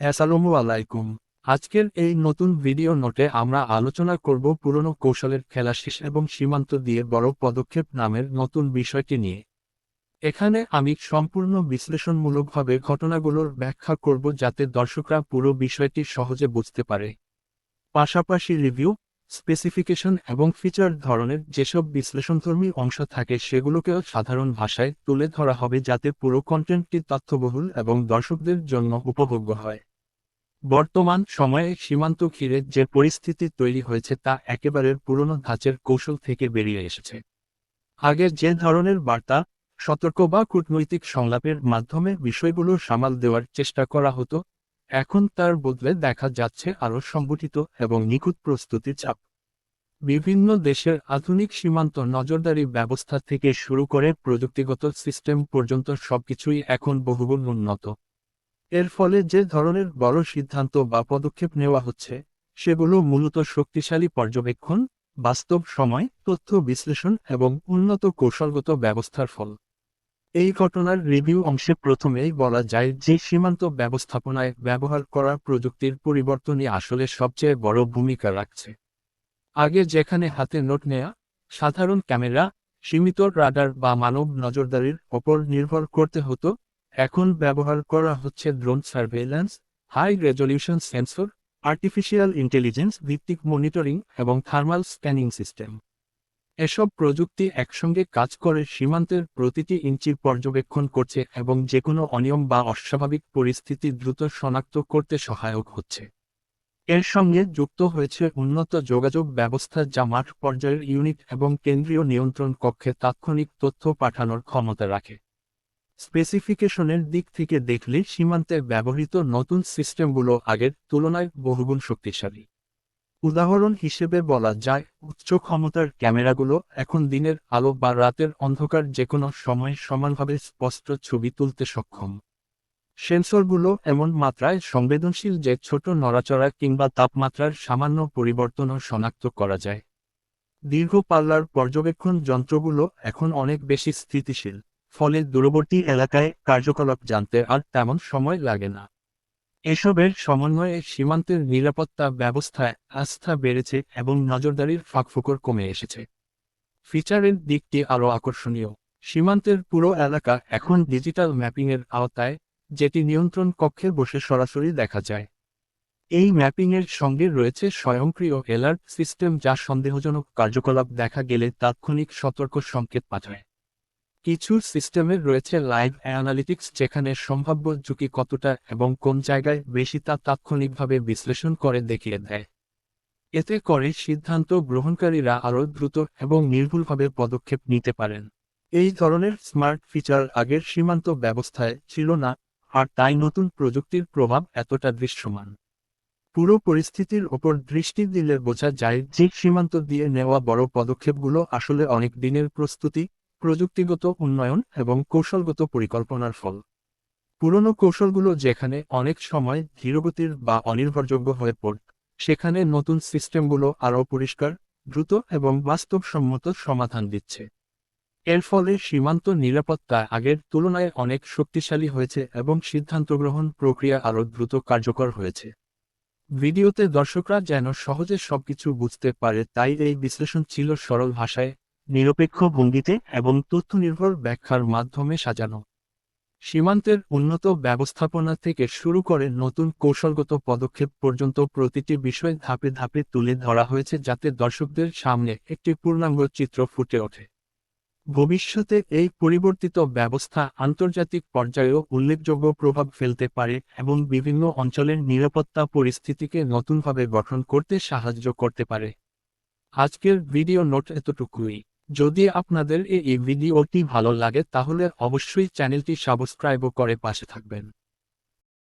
আসসালামু আলাইকুম। আজকের এই নতুন ভিডিও নোটে আমরা আলোচনা করব পুরনো কৌশলের খেলা শেষ এবং সীমান্ত দিয়ে বড় পদক্ষেপ নামের নতুন বিষয়টি নিয়ে। এখানে আমি সম্পূর্ণ বিশ্লেষণমূলকভাবে ঘটনাগুলোর ব্যাখ্যা করব যাতে দর্শকরা পুরো বিষয়টি সহজে বুঝতে পারে। পাশাপাশি রিভিউ স্পেসিফিকেশন এবং ফিচার ধরনের যেসব বিশ্লেষণধর্মী অংশ থাকে সেগুলোকেও সাধারণ ভাষায় তুলে ধরা হবে যাতে পুরো কন্টেন্টটি তথ্যবহুল এবং দর্শকদের জন্য উপভোগ্য হয়। বর্তমান সময়ে সীমান্ত ঘিরে যে পরিস্থিতি তৈরি হয়েছে তা একেবারে পুরনো ধাঁচের কৌশল থেকে বেরিয়ে এসেছে। আগে যে ধরনের বার্তা, সতর্ক বা কূটনৈতিক সংলাপের মাধ্যমে বিষয়গুলো সামাল দেওয়ার চেষ্টা করা হতো এখন তার বদলে দেখা যাচ্ছে আরও সংগঠিত এবং নিখুঁত প্রস্তুতি চাপ। বিভিন্ন দেশের আধুনিক সীমান্ত নজরদারি ব্যবস্থা থেকে শুরু করে প্রযুক্তিগত সিস্টেম পর্যন্ত সবকিছুই এখন বহুগুণ উন্নত। এর ফলে যে ধরনের বড় সিদ্ধান্ত বা পদক্ষেপ নেওয়া হচ্ছে, সেগুলো মূলত শক্তিশালী পর্যবেক্ষণ, বাস্তব সময়, তথ্য বিশ্লেষণ এবং উন্নত কৌশলগত ব্যবস্থার ফল। এই ঘটনার রিভিউ অংশে প্রথমেই বলা যায় যে সীমান্ত ব্যবস্থাপনায় ব্যবহার করা প্রযুক্তির পরিবর্তনই আসলে সবচেয়ে বড় ভূমিকা রাখছে। আগে যেখানে হাতে নোট নেয়া, সাধারণ ক্যামেরা, সীমিত রাডার বা মানব নজরদারির ওপর নির্ভর করতে হতো, এখন ব্যবহার করা হচ্ছে drone surveillance high resolution sensor artificial intelligence ভিত্তিক মনিটরিং এবং থার্মাল স্ক্যানিং সিস্টেম এসব প্রযুক্তি একসঙ্গে কাজ করে সীমান্তের প্রতিটি ইঞ্চি পর্যবেক্ষণ করছে এবং যে কোনো অনিয়ম বা অস্বাভাবিক পরিস্থিতি দ্রুত শনাক্ত করতে সহায়ক হচ্ছে। এর সঙ্গে যুক্ত হয়েছে উন্নত যোগাযোগ ব্যবস্থা যা মাঠ পর্যায়ের ইউনিট এবং কেন্দ্রীয় নিয়ন্ত্রণ কক্ষে তাৎক্ষণিক তথ্য পাঠানোর ক্ষমতা রাখে। স্পেসিফিকেশনের দিক থেকে দেখলে সীমান্তে ব্যবহৃত নতুন সিস্টেমগুলো আগের তুলনায় বহুগুণ শক্তিশালী। উদাহরণ হিসেবে বলা যায়, উচ্চ ক্ষমতার ক্যামেরাগুলো এখন দিনের আলো বা রাতের অন্ধকার যে কোনো সময় সমানভাবে স্পষ্ট ছবি তুলতে সক্ষম। সেন্সরগুলো এমন মাত্রায় সংবেদনশীল যে ছোট নড়াচড়া কিংবা তাপমাত্রার সামান্য পরিবর্তনও শনাক্ত করা যায়। দীর্ঘ পাল্লার পর্যবেক্ষণ যন্ত্রগুলো এখন অনেক বেশি স্থিতিশীল, ফলে দূরবর্তী এলাকায় কার্যকলাপ জানতে আর তেমন সময় লাগে না। এসবের সমন্বয়ে সীমান্তের নিরাপত্তা ব্যবস্থায় আস্থা বেড়েছে এবং নজরদারির ফাঁকফুকর কমে এসেছে। ফিচারের দিকটি আরও আকর্ষণীয়। সীমান্তের পুরো এলাকা এখন ডিজিটাল ম্যাপিংয়ের আওতায়, যেটি নিয়ন্ত্রণ কক্ষে বসে সরাসরি দেখা যায়। এই ম্যাপিংয়ের সঙ্গে রয়েছে স্বয়ংক্রিয় এলার্ট সিস্টেম যা সন্দেহজনক কার্যকলাপ দেখা গেলে তাৎক্ষণিক সতর্ক সংকেত পাঠায়। কিছু সিস্টেমের রয়েছে লাইভ অ্যানালিটিক্স যেখানে সম্ভাব্য ঝুঁকি কতটা এবং কোন জায়গায় বেশি তা তাৎক্ষণিকভাবে বিশ্লেষণ করে দেখিয়ে দেয়। এতে করে সিদ্ধান্ত গ্রহণকারীরা আরও দ্রুত এবং নির্ভুলভাবে পদক্ষেপ নিতে পারেন। এই ধরনের স্মার্ট ফিচার আগের সীমান্ত ব্যবস্থায় ছিল না, আর তাই নতুন প্রযুক্তির প্রভাব এতটা দৃশ্যমান। পুরো পরিস্থিতির ওপর দৃষ্টি দিলে বোঝা যায় যে সীমান্ত দিয়ে নেওয়া বড় পদক্ষেপগুলো আসলে অনেক দিনের প্রস্তুতি প্রযুক্তিগত উন্নয়ন এবং কৌশলগত পরিকল্পনার ফল। পুরনো কৌশলগুলো যেখানে অনেক সময় ধীরগতির বা অনির্ভরযোগ্য হয়ে পড়, সেখানে নতুন সিস্টেমগুলো আরও পরিষ্কার, দ্রুত এবং বাস্তবসম্মত সমাধান দিচ্ছে। এর ফলে সীমান্ত নিরাপত্তা আগের তুলনায় অনেক শক্তিশালী হয়েছে এবং সিদ্ধান্ত গ্রহণ প্রক্রিয়া আরও দ্রুত কার্যকর হয়েছে। ভিডিওতে দর্শকরা যেন সহজে সবকিছু বুঝতে পারে, তাই এই বিশ্লেষণ ছিল সরল ভাষায়। নিরপেক্ষ ভঙ্গিতে এবং তথ্যনির্ভর ব্যাখ্যার মাধ্যমে সাজানো। সীমান্তের উন্নত ব্যবস্থাপনা থেকে শুরু করে নতুন কৌশলগত পদক্ষেপ পর্যন্ত প্রতিটি বিষয় ধাপে ধাপে তুলে ধরা হয়েছে যাতে দর্শকদের সামনে একটি পূর্ণাঙ্গ চিত্র ফুটে ওঠে। ভবিষ্যতে এই পরিবর্তিত ব্যবস্থা আন্তর্জাতিক পর্যায়েও উল্লেখযোগ্য প্রভাব ফেলতে পারে এবং বিভিন্ন অঞ্চলের নিরাপত্তা পরিস্থিতিকে নতুনভাবে গঠন করতে সাহায্য করতে পারে। আজকের ভিডিও নোট এতটুকুই। যদি আপনাদের এই ভিডিওটি ভালো লাগে তাহলে অবশ্যই চ্যানেলটি সাবস্ক্রাইবও করে পাশে থাকবেন।